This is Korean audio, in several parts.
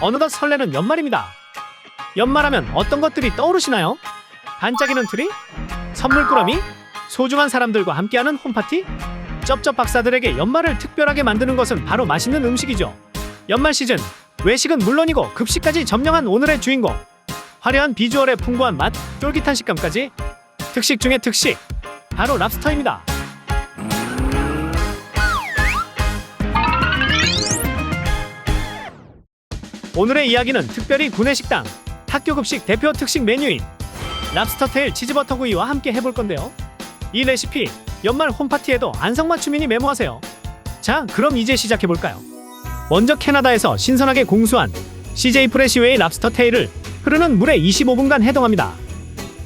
어느덧 설레는 연말입니다. 연말하면 어떤 것들이 떠오르시나요? 반짝이는 트리? 선물 꾸러미? 소중한 사람들과 함께하는 홈파티? 쩝쩝 박사들에게 연말을 특별하게 만드는 것은 바로 맛있는 음식이죠. 연말 시즌 외식은 물론이고 급식까지 점령한 오늘의 주인공. 화려한 비주얼에 풍부한 맛, 쫄깃한 식감까지 특식 중의 특식. 바로 랍스터입니다. 오늘의 이야기는 특별히 구내식당 학교 급식 대표 특식 메뉴인 랍스터 테일 치즈버터구이와 함께 해볼 건데요. 이 레시피 연말 홈파티에도 안성맞춤이니 메모하세요. 자, 그럼 이제 시작해 볼까요? 먼저 캐나다에서 신선하게 공수한 CJ 프레시웨이 랍스터 테일을 흐르는 물에 25분간 해동합니다.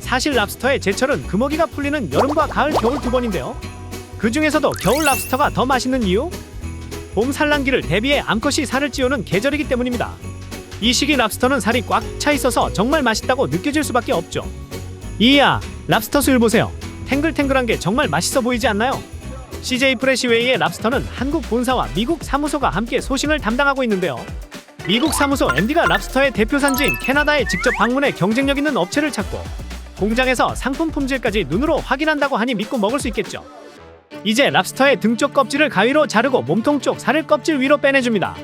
사실 랍스터의 제철은 금어기가 풀리는 여름과 가을, 겨울 두 번인데요. 그 중에서도 겨울 랍스터가 더 맛있는 이유? 봄 산란기를 대비해 암컷이 살을 찌우는 계절이기 때문입니다. 이 시기 랍스터는 살이 꽉 차 있어서 정말 맛있다고 느껴질 수밖에 없죠. 이야, 랍스터 수율 보세요. 탱글탱글한 게 정말 맛있어 보이지 않나요? CJ 프레시웨이의 랍스터는 한국 본사와 미국 사무소가 함께 소싱을 담당하고 있는데요. 미국 사무소 MD가 랍스터의 대표 산지인 캐나다에 직접 방문해 경쟁력 있는 업체를 찾고 공장에서 상품 품질까지 눈으로 확인한다고 하니 믿고 먹을 수 있겠죠. 이제 랍스터의 등쪽 껍질을 가위로 자르고 몸통 쪽 살을 껍질 위로 빼내줍니다.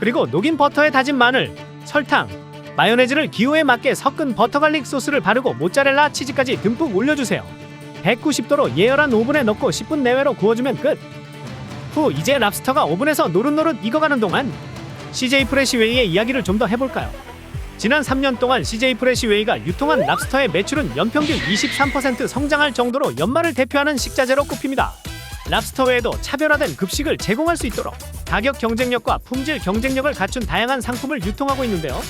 그리고 녹인 버터에 다진 마늘, 설탕, 마요네즈를 기호에 맞게 섞은 버터 갈릭 소스를 바르고 모짜렐라 치즈까지 듬뿍 올려주세요. 190도로 예열한 오븐에 넣고 10분 내외로 구워주면 끝. 후 이제 랍스터가 오븐에서 노릇노릇 익어가는 동안 CJ 프레시웨이의 이야기를 좀 더 해볼까요? 지난 3년 동안 CJ 프레시웨이가 유통한 랍스터의 매출은 연평균 23% 성장할 정도로 연말을 대표하는 식자재로 꼽힙니다. 랍스터 외에도 차별화된 급식을 제공할 수 있도록 가격 경쟁력과 품질 경쟁력을 갖춘 다양한 상품을 유통하고 있는데요.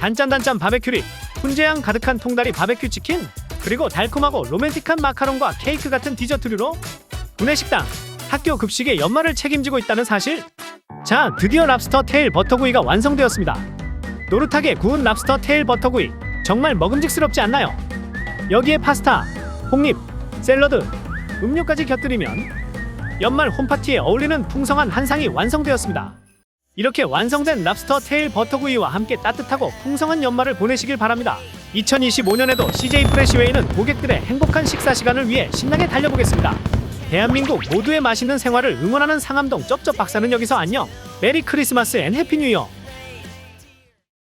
단짠단짠 바베큐립, 훈제향 가득한 통다리 바베큐 치킨, 그리고 달콤하고 로맨틱한 마카롱과 케이크 같은 디저트류로 구내식당, 학교 급식의 연말을 책임지고 있다는 사실. 자, 드디어 랍스터 테일 버터구이가 완성되었습니다. 노릇하게 구운 랍스터 테일 버터구이 정말 먹음직스럽지 않나요? 여기에 파스타, 홍립, 샐러드, 음료까지 곁들이면 연말 홈파티에 어울리는 풍성한 한상이 완성되었습니다. 이렇게 완성된 랍스터 테일 버터구이와 함께 따뜻하고 풍성한 연말을 보내시길 바랍니다. 2025년에도 CJ 프레시웨이는 고객들의 행복한 식사 시간을 위해 신나게 달려보겠습니다. 대한민국 모두의 맛있는 생활을 응원하는 상암동 쩝쩝 박사는 여기서 안녕. 메리 크리스마스 앤 해피 뉴 이어.